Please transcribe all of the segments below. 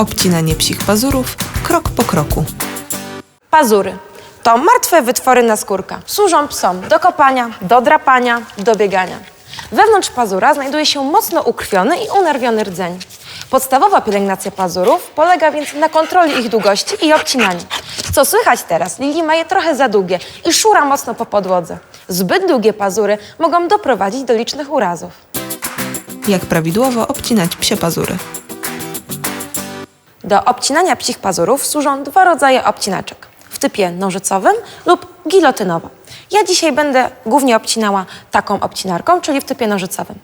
Obcinanie psich pazurów krok po kroku. Pazury. To martwe wytwory naskórka. Służą psom do kopania, do drapania, do biegania. Wewnątrz pazura znajduje się mocno ukrwiony i unerwiony rdzeń. Podstawowa pielęgnacja pazurów polega więc na kontroli ich długości i obcinaniu. Co słychać teraz? Lili ma je trochę za długie i szura mocno po podłodze. Zbyt długie pazury mogą doprowadzić do licznych urazów. Jak prawidłowo obcinać psie pazury. Do obcinania psich pazurów służą dwa rodzaje obcinaczek. W typie nożycowym lub gilotynowo. Ja dzisiaj będę głównie obcinała taką obcinarką, czyli w typie nożycowym.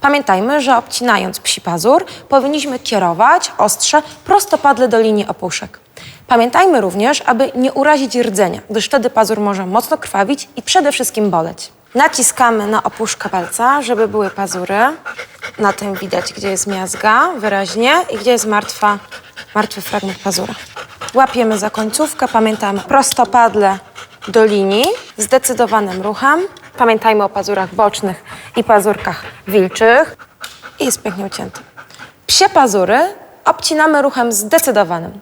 Pamiętajmy, że obcinając psi pazur powinniśmy kierować ostrze prostopadle do linii opuszek. Pamiętajmy również, aby nie urazić rdzenia, gdyż wtedy pazur może mocno krwawić i przede wszystkim boleć. Naciskamy na opuszkę palca, żeby były pazury. Na tym widać, gdzie jest miazga wyraźnie i gdzie jest martwa, martwy fragment pazura. Łapiemy za końcówkę, pamiętamy prostopadle do linii, zdecydowanym ruchem. Pamiętajmy o pazurach bocznych i pazurkach wilczych. I jest pięknie ucięty. Psie pazury obcinamy ruchem zdecydowanym.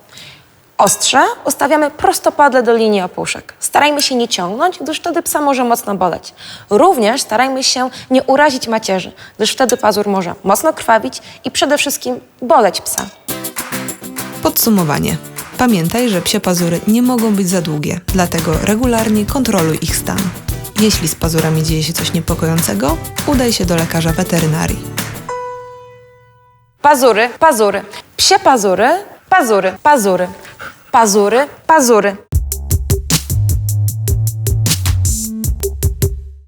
Ostrze ustawiamy prostopadle do linii opuszek. Starajmy się nie ciągnąć, gdyż wtedy psa może mocno boleć. Również starajmy się nie urazić macierzy, gdyż wtedy pazur może mocno krwawić i przede wszystkim boleć psa. Podsumowanie. Pamiętaj, że psie pazury nie mogą być za długie, dlatego regularnie kontroluj ich stan. Jeśli z pazurami dzieje się coś niepokojącego, udaj się do lekarza weterynarii. Pazury, pazury. Psie pazury, pazury, pazury. Pazury, pazury.